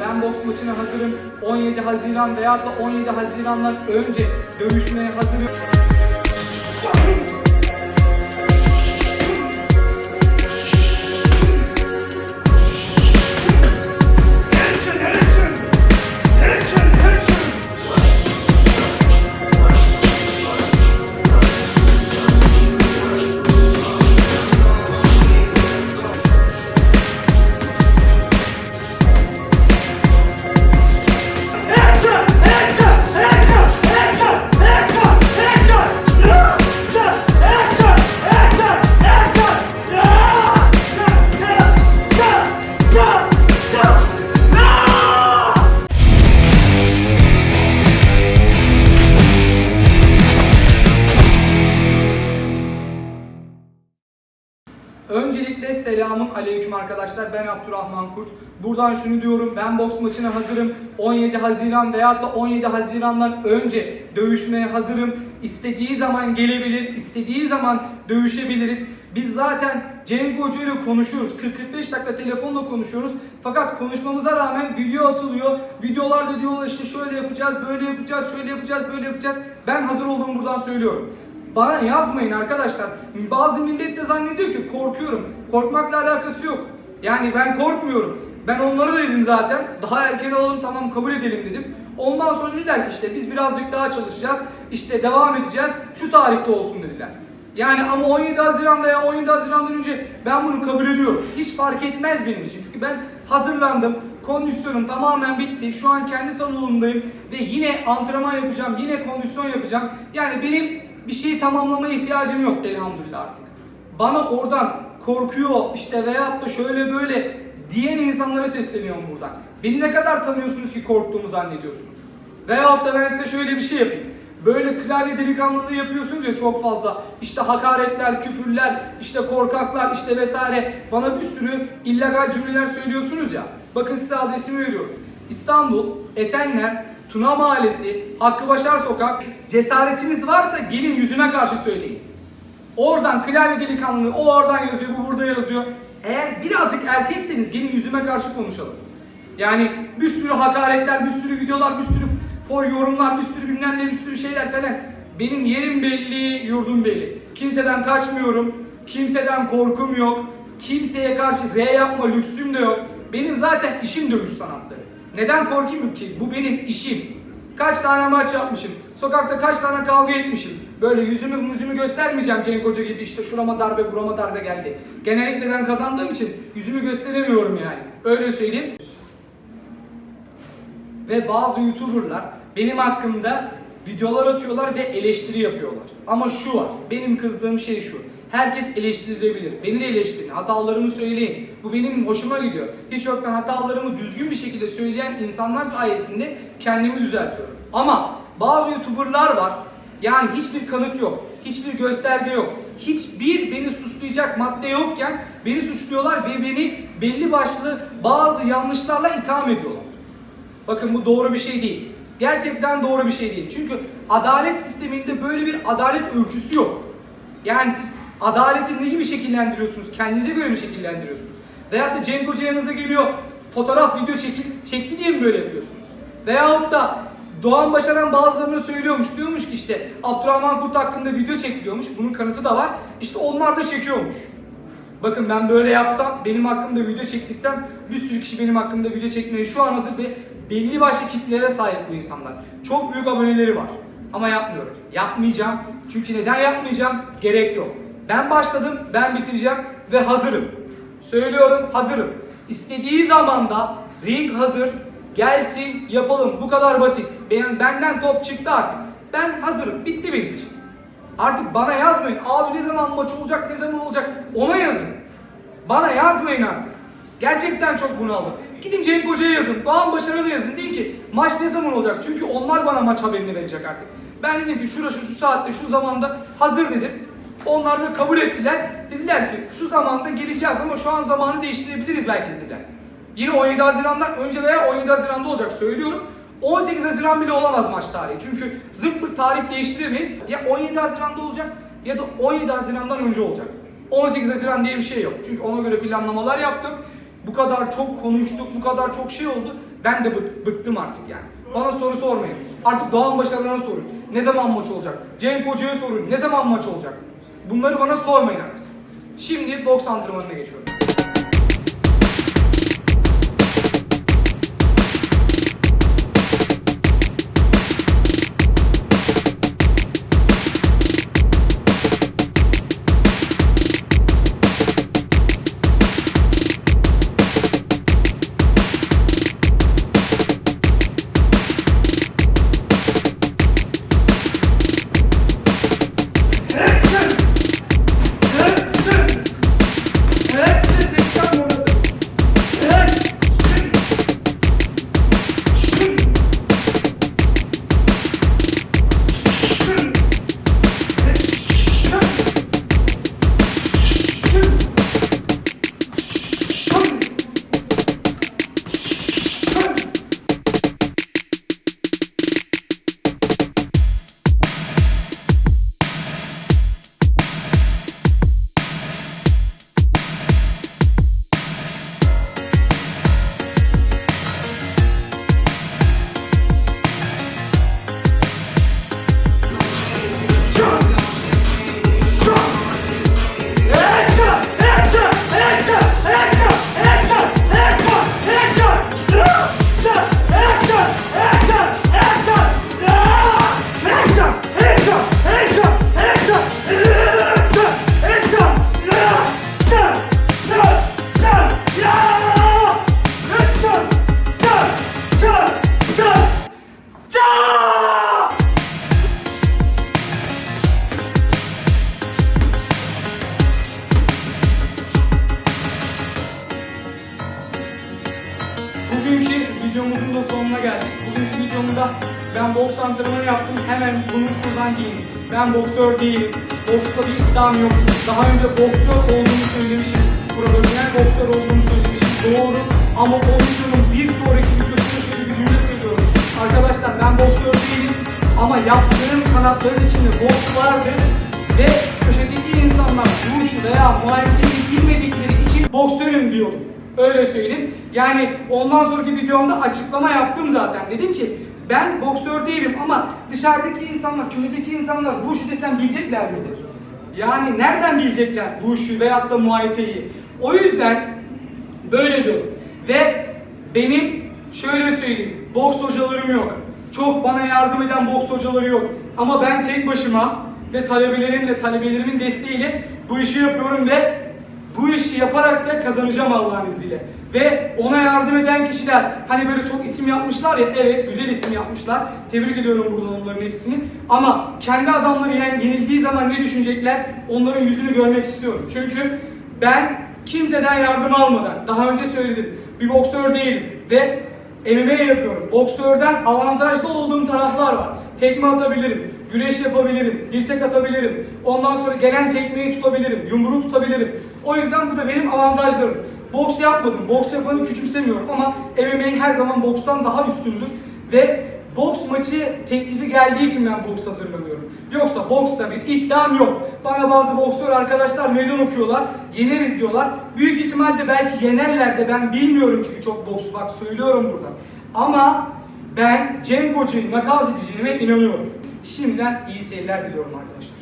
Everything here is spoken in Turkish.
Ben boks maçına hazırım. 17 Haziran veyahut da 17 Haziran'dan önce dövüşmeye hazırım. Öncelikle selamun aleyküm arkadaşlar. Ben Abdurrahman Kurt. Buradan şunu diyorum. Ben boks maçına hazırım. 17 Haziran veyahut da 17 Haziran'dan önce dövüşmeye hazırım. İstediği zaman gelebilir, istediği zaman dövüşebiliriz. Biz zaten Cenk Hoca ile konuşuyoruz. 40-45 dakika telefonla konuşuyoruz. Fakat konuşmamıza rağmen video atılıyor. Videolarda diyorlar işte şöyle yapacağız, böyle yapacağız, şöyle yapacağız, böyle yapacağız. Ben hazır olduğumu buradan söylüyorum. Bana yazmayın arkadaşlar. Bazı millet de zannediyor ki korkuyorum. Korkmakla alakası yok. Yani ben korkmuyorum. Ben onları dedim zaten. Daha erken olalım tamam kabul edelim dedim. Ondan sonra dediler ki işte biz birazcık daha çalışacağız. İşte devam edeceğiz. Şu tarihte olsun dediler. Yani ama 17 Haziran veya 17 Haziran'dan önce ben bunu kabul ediyorum. Hiç fark etmez benim için. Çünkü ben hazırlandım. Kondisyonum tamamen bitti. Şu an kendi salonumdayım ve yine antrenman yapacağım. Yine kondisyon yapacağım. Yani benim bir şeyi tamamlamaya ihtiyacım yok elhamdülillah artık. Bana oradan korkuyor işte veyahut da şöyle böyle diyen insanlara sesleniyorum buradan. Beni ne kadar tanıyorsunuz ki korktuğumu zannediyorsunuz? Veyahut da ben size şöyle bir şey yapayım. Böyle klavye delikanlılığı yapıyorsunuz ya çok fazla. İşte hakaretler, küfürler, işte korkaklar, işte vesaire. Bana bir sürü illegal cümleler söylüyorsunuz ya. Bakın size adresimi veriyorum. İstanbul, Esenler, Tuna Mahallesi, Hakkı Başar Sokak. Cesaretiniz varsa gelin yüzüme karşı söyleyin. Oradan klavye delikanlılığı, o oradan yazıyor, bu burada yazıyor. Eğer birazcık erkekseniz gelin yüzüme karşı konuşalım. Yani bir sürü hakaretler, bir sürü videolar, bir sürü for yorumlar, bir sürü bilmem ne, bir sürü şeyler falan. Benim yerim belli, yurdum belli. Kimseden kaçmıyorum, kimseden korkum yok, kimseye karşı R yapma lüksüm de yok. Benim zaten işim dövüş sanatları. Neden korkayım ki? Bu benim işim. Kaç tane maç yapmışım, sokakta kaç tane kavga etmişim. Böyle yüzümü müzümü göstermeyeceğim Cenk Hoca gibi işte şurama darbe burama darbe geldi. Genellikle ben kazandığım için yüzümü gösteremiyorum yani. Öyle söyleyeyim. Ve bazı YouTuber'lar benim hakkımda videolar atıyorlar ve eleştiri yapıyorlar. Ama şu var, benim kızdığım şey şu. Herkes eleştirilebilir. Beni de eleştirin, hatalarımı söyleyin. Bu benim hoşuma gidiyor. Hiç yoktan hatalarımı düzgün bir şekilde söyleyen insanlar sayesinde kendimi düzeltiyorum. Ama bazı YouTuber'lar var. Yani hiçbir kanıt yok, hiçbir gösterge yok, hiçbir beni suçlayacak madde yokken beni suçluyorlar ve beni belli başlı bazı yanlışlarla itham ediyorlar. Bakın bu doğru bir şey değil. Gerçekten doğru bir şey değil. Çünkü adalet sisteminde böyle bir adalet ölçüsü yok. Yani siz adaleti ne gibi şekillendiriyorsunuz? Kendinize göre mi şekillendiriyorsunuz? Veyahut da Cenk Hoca yanınıza geliyor, fotoğraf, video çekil, çekti diye mi böyle yapıyorsunuz? Veyahut da Doğan Başaran bazılarına söylüyormuş, diyormuş ki işte Abdurrahman Kurt hakkında video çekiliyormuş, bunun kanıtı da var. İşte onlar da çekiyormuş. Bakın ben böyle yapsam, benim hakkımda video çektirsem bir sürü kişi benim hakkımda video çekmeye şu an hazır ve belli başlı kitlelere sahip bu insanlar. Çok büyük aboneleri var. Ama yapmıyorum. Yapmayacağım. Çünkü neden yapmayacağım? Gerek yok. Ben başladım, ben bitireceğim ve hazırım. Söylüyorum hazırım. İstediği zamanda ring hazır, gelsin yapalım. Bu kadar basit. Ben, benden top çıktı artık. Ben hazırım. Bitti benim için. Artık bana yazmayın. Abi ne zaman maç olacak, ne zaman olacak? Ona yazın. Bana yazmayın artık. Gerçekten çok bunaldım. Gidin Cenk Hoca'ya yazın. Doğan Başaran'a yazın. Deyin ki maç ne zaman olacak? Çünkü onlar bana maç haberini verecek artık. Ben dedim ki şurası şu saatte şu zamanda hazır dedim. Onlar da kabul ettiler. Dediler ki şu zamanda geleceğiz ama şu an zamanı değiştirebiliriz belki dediler. Yine 17 Haziran'dan önce veya 17 Haziran'da olacak söylüyorum. 18 Haziran bile olamaz maç tarihi. Çünkü zırt tarih değiştiremeyiz. Ya 17 Haziran'da olacak ya da 17 Haziran'dan önce olacak. 18 Haziran diye bir şey yok. Çünkü ona göre planlamalar yaptım. Bu kadar çok konuştuk, bu kadar çok şey oldu. Ben de bık- bıktım artık yani. Bana soru sormayın. Artık Doğan Başaran'a sorun. Ne zaman maç olacak? Cenk Hoca'ya sorun. Ne zaman maç olacak? Bunları bana sormayın artık. Şimdi boks antrenmanına geçiyorum. Ben boks antrenmanı yaptım. Hemen bunu şuradan diyeyim. Ben boksör değilim. Boksta bir iddiam yok. Daha önce boksör olduğumu söylemişim. Profesyonel boksör olduğumu söylemişim. Doğru. Ama o videonun bir sonraki videosunda şöyle bir cümle söylüyorum. Arkadaşlar ben boksör değilim. Ama yaptığım sanatların içinde boks vardır. Ve köşedeki insanlar bu veya muhabbetini bilmedikleri için boksörüm diyorum. Öyle söyleyeyim. Yani ondan sonraki videomda açıklama yaptım zaten. Dedim ki ben boksör değilim ama dışarıdaki insanlar, köşedeki insanlar işi desem bilecekler midir? Yani nereden bilecekler işi veyahut da muayyeteyi? O yüzden böyle diyorum. Ve benim şöyle söyleyeyim, boks hocalarım yok. Çok bana yardım eden boks hocaları yok. Ama ben tek başıma ve talebelerimle, talebelerimin desteğiyle bu işi yapıyorum ve bu işi yaparak da kazanacağım Allah'ın izniyle. Ve ona yardım eden kişiler hani böyle çok isim yapmışlar ya evet güzel isim yapmışlar. Tebrik ediyorum buradan onların hepsini. Ama kendi adamları yen, yenildiği zaman ne düşünecekler onların yüzünü görmek istiyorum. Çünkü ben kimseden yardım almadan daha önce söyledim bir boksör değilim ve MMA yapıyorum. Boksörden avantajlı olduğum taraflar var. Tekme atabilirim, güreş yapabilirim, dirsek atabilirim. Ondan sonra gelen tekmeyi tutabilirim, yumruğu tutabilirim. O yüzden bu da benim avantajlarım. Boks yapmadım, boks yapanı küçümsemiyorum ama MMA her zaman bokstan daha üstündür. Ve boks maçı teklifi geldiği için ben boks hazırlanıyorum. Yoksa boksta bir iddiam yok. Bana bazı boksör arkadaşlar meydan okuyorlar, yeneriz diyorlar. Büyük ihtimalle belki yenerler de ben bilmiyorum çünkü çok boks bak söylüyorum burada. Ama ben Cenk Hoca'yı nakavt edeceğime inanıyorum. Şimdiden iyi seyirler diliyorum arkadaşlar.